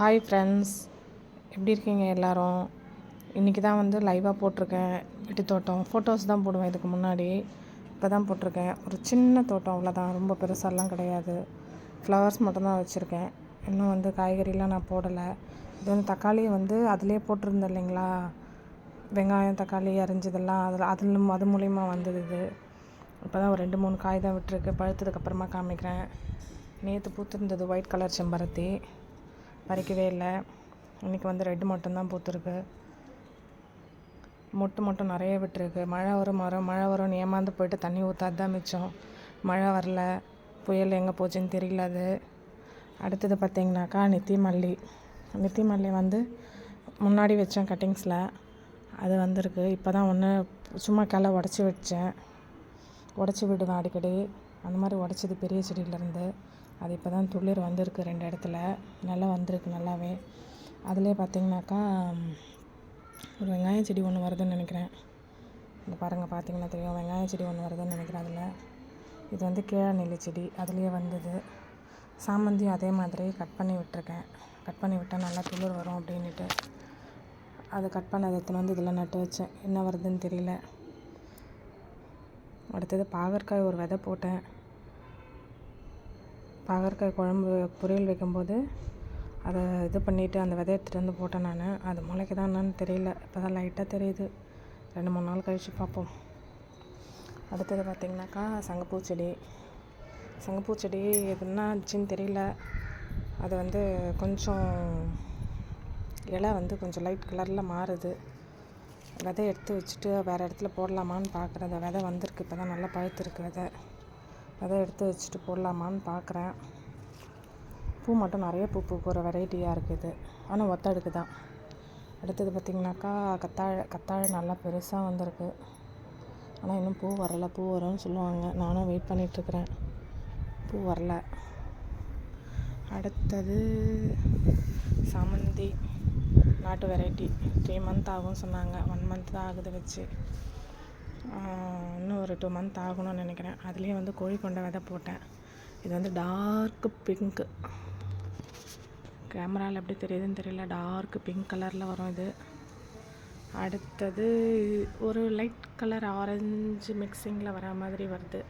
Hi friends எப்படி இருக்கீங்க எல்லோரும்? இன்றைக்கி தான் வந்து லைவாக போட்டிருக்கேன். வீட்டு தோட்டம். ஃபோட்டோஸ் தான் போடுவேன் இதுக்கு முன்னாடி. இப்போ தான் போட்டிருக்கேன். ஒரு சின்ன தோட்டம் அவ்வளோதான் ரொம்ப பெருசாலாம் கிடையாது. ஃப்ளவர்ஸ் மட்டும்தான் வச்சுருக்கேன். இன்னும் வந்து காய்கறிலாம் நான் போடலை. இது வந்து தக்காளி வந்து அதிலே போட்டிருந்தேன் இல்லைங்களா? வெங்காயம் தக்காளி அரிஞ்சதெல்லாம் அதில் அதில் அது மூலிமா வந்தது இது. இப்போ தான் ஒரு ரெண்டு மூணு காய் தான் விட்டுருக்கு. பழுத்ததுக்கப்புறமா காமிக்கிறேன். நேற்று பூத்திருந்தது ஒயிட் கலர் செம்பருத்தி. பறிக்கவே இல்லை. இன்றைக்கி வந்து ரெட்டு மட்டும்தான் பூத்துருக்கு. மொட்டு மட்டும் நிறைய விட்டுருக்கு. மழை வரும் வரும். மழை வரும்னு ஏமாந்து போயிட்டு தண்ணி ஊற்றாது தான் மிச்சம். மழை வரல. புயல் எங்கே போச்சுன்னு தெரியல அது. அடுத்தது பார்த்திங்கனாக்கா நித்தி மல்லி நித்தி மல்லி வந்து முன்னாடி வச்சேன் கட்டிங்ஸில் அது வந்திருக்கு. இப்போ தான் ஒன்று சும்மா கிளை உடச்சி வச்சேன். உடச்சி விடுவேன் அடிக்கடி. அந்த மாதிரி உடச்சது பெரிய செடியிலேருந்து அது இப்போ தான் துளிர் வந்திருக்கு ரெண்டு இடத்துல. நல்லா வந்திருக்கு நல்லாவே. அதிலே பார்த்தீங்கன்னாக்கா ஒரு வெங்காய செடி ஒன்று வருதுன்னு நினைக்கிறேன். இந்த பாருங்கள் பார்த்தீங்கன்னா தெரியும். வெங்காய செடி ஒன்று வருதுன்னு நினைக்கிறேன் அதில். இது வந்து கீழநெல்லி செடி. அதுலேயே வந்தது. சாமந்தியும் அதே மாதிரி கட் பண்ணி விட்டுருக்கேன். கட் பண்ணி விட்டால் நல்லா துளிர் வரும் அப்படின்ட்டு அது கட் பண்ணதை எடுத்துன்னு வந்து இதில் நட்டு வச்சேன். என்ன வருதுன்னு தெரியல. அடுத்தது பாகற்காய் ஒரு விதை போட்டேன். பாகற்காய் குழம்பு பொரியல் வைக்கும்போது அதை இது பண்ணிவிட்டு அந்த விதை எடுத்துகிட்டு வந்து போட்டேன் நான். அது முளைக்குதா என்னன்னு தெரியல. இப்போ தான் லைட்டாக தெரியுது. ரெண்டு மூணு நாள் கழித்து பார்ப்போம். அடுத்தது பார்த்திங்கனாக்கா சங்கப்பூ செடி. சங்கப்பூ செடி எதுனா ஆச்சுன்னு தெரியல. அது வந்து கொஞ்சம் இலை வந்து கொஞ்சம் லைட் கலரில் மாறுது. விதை எடுத்து வச்சுட்டு வேறு இடத்துல போடலாமான்னு பார்க்குறேன். அந்த விதை வந்திருக்கு. இப்போ தான் நல்லா பழுத்துருக்கு விதை. விதை எடுத்து வச்சுட்டு போடலாமான்னு பார்க்குறேன். பூ மட்டும் நிறைய பூ பூக்கிற வெரைட்டியாக இருக்குது. ஆனால் ஒத்தடுக்கு தான். அடுத்தது பார்த்திங்கனாக்கா கத்தாழை கத்தாழை நல்லா பெருசாக வந்திருக்கு. ஆனால் இன்னும் பூ வரலை. பூ வரும்னு சொல்லுவாங்க. நானும் வெயிட் பண்ணிகிட்ருக்குறேன் பூ வரல. அடுத்தது சாமந்தி. நாட்டு வெரைட்டி. த்ரீ மந்த் ஆகும்னு சொன்னாங்க. ஒன் மந்த் தான் ஆகுது வச்சு. இன்னும் ஒரு டூ மந்த் ஆகணும்னு நினைக்கிறேன். அதுலேயே வந்து கோழி கொண்ட விதை போட்டேன். இது வந்து டார்க்கு பிங்க்கு கேமராவில் எப்படி தெரியுதுன்னு தெரியல. டார்க் பிங்க் கலரில் வரும் இது. அடுத்தது ஒரு லைட் கலர் ஆரஞ்சு மிக்சிங்கில் வர மாதிரி வருது.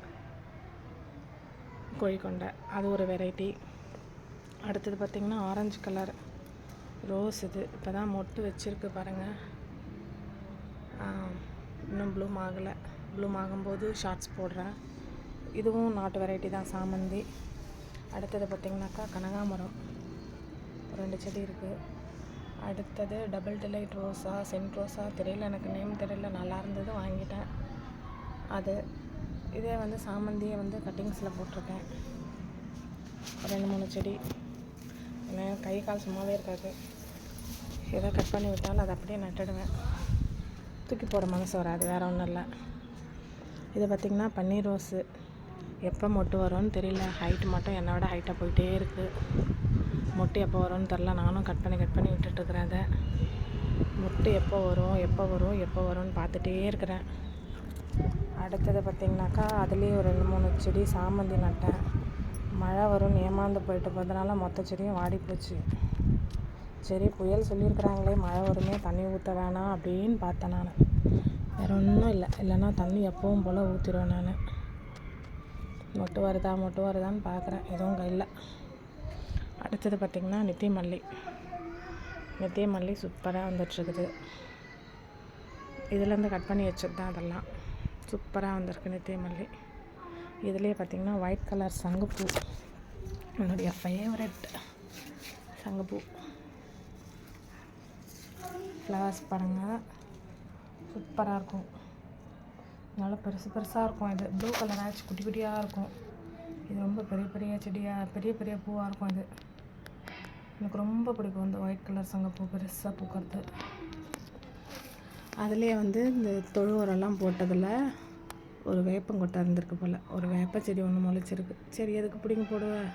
கோழிக்கொண்டை அது ஒரு வெரைட்டி அடுத்தது பார்த்திங்கன்னா ஆரஞ்சு கலர் ரோஸ் இது. இப்போ தான் மொட்டு வச்சுருக்கு பாருங்கள் இன்னும் ப்ளூம் ஆகலை. ப்ளூம் ஆகும்போது ஷார்ட்ஸ் போடுறேன். இதுவும் நாட்டு வெரைட்டி தான் சாமந்தி. அடுத்தது பார்த்திங்கனாக்கா கனகாமரம். ரெண்டு செடி இருக்குது அடுத்தது டபுள் டிலைட் ரோஸா சென்ட் ரோஸா தெரியல எனக்கு நேம் தெரியல. நல்லா இருந்தது வாங்கிட்டேன். அது இதே வந்து சாமந்தியை வந்து கட்டிங்ஸில் போட்டிருக்கேன். ரெண்டு மூணு செடி. ஏன்னா கை கால் சும்மாவே இருக்காது. ஏதோ கட் பண்ணி விட்டாலும் அதை அப்படியே நட்டுடுவேன். தூக்கி போகிற மனசு வராது வேறு ஒன்றும் இல்லை. இது பார்த்திங்கன்னா பன்னீர் ரோஸு. எப்போ மொட்டு வரும்னு தெரியல. ஹைட்டு மட்டும் என்னை விட ஹைட்டாக போயிட்டே இருக்குது மொட்டு எப்போ வரும்னு தெரில நானும் கட் பண்ணி கட் பண்ணி விட்டுட்டுருக்குறேன் அதை. மொட்டு எப்போ வரும் எப்போ வரும் எப்போ வரும்னு பார்த்துட்டே இருக்கிறேன். அடுத்தது பார்த்திங்கனாக்கா அதுலேயே ஒரு ரெண்டு மூணு செடி சாமந்தி நட்டேன். மழை வரும்னு ஏமாந்து போயிட்டு போகிறதுனால மொத்த செடியும் வாடி போச்சு. சரி புயல் சொல்லியிருக்கிறாங்களே மழை வருமே தண்ணி ஊற்ற வேணாம் அப்படின்னு பார்த்தேன் நான். வேறு ஒன்றும் இல்லை. இல்லைன்னா தண்ணி எப்பவும் போல் ஊற்றிடுவேன் நான். மொட்டு வருதா மொட்டு வருதான்னு பார்க்குறேன். எதுவும் இல்லை. அடுத்தது பார்த்திங்கன்னா நித்திய மல்லி நித்திய மல்லி சூப்பராக வந்துட்டுருக்குது இதுலேருந்து கட் பண்ணி வச்சது தான் அதெல்லாம். சூப்பராக வந்திருக்கு நித்திய மல்லி இதுலேயே பார்த்திங்கன்னா ஒயிட் கலர் சங்குப்பூ. என்னுடைய ஃபேவரட் சங்குப்பூ. ஃப்ளவர்ஸ் பாருங்கள் சூப்பராக இருக்கும். நல்லா பெருசு பெருசாக இருக்கும் இது. ப்ளூ கலர் ஆச்சு குட்டி குட்டியாக இருக்கும். இது ரொம்ப பெரிய பெரிய செடியாக பெரிய பெரிய பூவாக இருக்கும் இது. எனக்கு ரொம்ப பிடிக்கும் இந்த ஒயிட் கலர் சங்கப்பூ பெருசாக பூக்கிறது. அதுலேயே வந்து இந்த தொழு உரம்லாம் போட்டதில் ஒரு வேப்பங்கொட்டை இருந்திருக்கு போல். ஒரு வேப்ப செடி ஒன்று முளைச்சிருக்கு. சரி எதுக்கு பிடிங்க போடுவேன்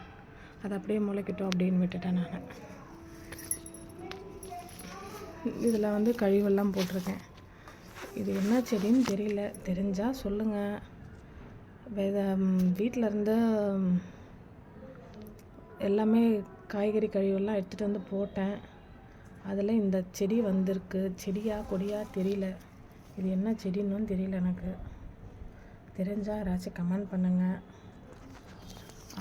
அது அப்படியே முளைக்கட்டும் அப்படின்னு விட்டுட்டேன் நான். இதில் வந்து கழிவெல்லாம் போட்டிருக்கேன். இது என்ன செடின்னு தெரியல. தெரிஞ்சால் சொல்லுங்கள் வித வீட்டில் இருந்து எல்லாமே காய்கறி கழிவெல்லாம் எடுத்துகிட்டு வந்து போட்டேன். அதில் இந்த செடி வந்திருக்கு. செடியா கொடியா தெரியல. இது என்ன செடின்னு தெரியல எனக்கு. தெரிஞ்சால் யாராச்சும் கமெண்ட் பண்ணுங்கள்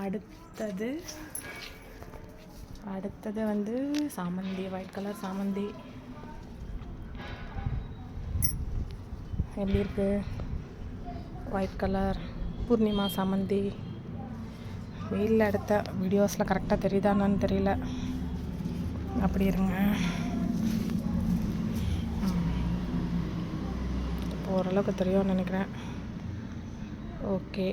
அடுத்தது அடுத்தது வந்து சாமந்தி ஒயிட் கலர் சாமந்தி. எப்படி இருக்குது ஒயிட் கலர் பூர்ணிமா சமந்தி. வெயிலில் எடுத்த வீடியோஸில் கரெக்டாக தெரியுதானான்னு தெரியல. அப்படி இருங்க. இப்போ ஓரளவுக்கு தெரியும்னு நினைக்கிறேன். ஓகே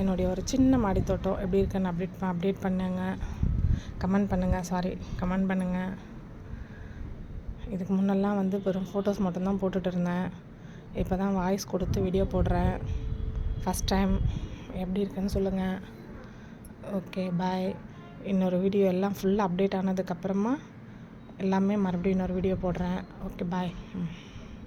என்னுடைய ஒரு சின்ன மாடி தோட்டம் எப்படி இருக்குன்னு அப்டேட் அப்டேட் பண்ணுங்கள் கமெண்ட் பண்ணுங்கள் சாரி கமெண்ட் பண்ணுங்கள் இதுக்கு முன்னெல்லாம் வந்து வெறும் ஃபோட்டோஸ் மட்டும்தான் போட்டுட்டு இருந்தேன். இப்போ தான் வாய்ஸ் கொடுத்து வீடியோ போடுறேன். ஃபஸ்ட் டைம் எப்படி இருக்குன்னு சொல்லுங்கள் ஓகே பாய் இன்னொரு வீடியோ எல்லாம் ஃபுல்லாக அப்டேட் ஆனதுக்கப்புறமா எல்லாமே மறுபடியும் இன்னொரு வீடியோ போடுறேன். ஓகே பாய் ம்.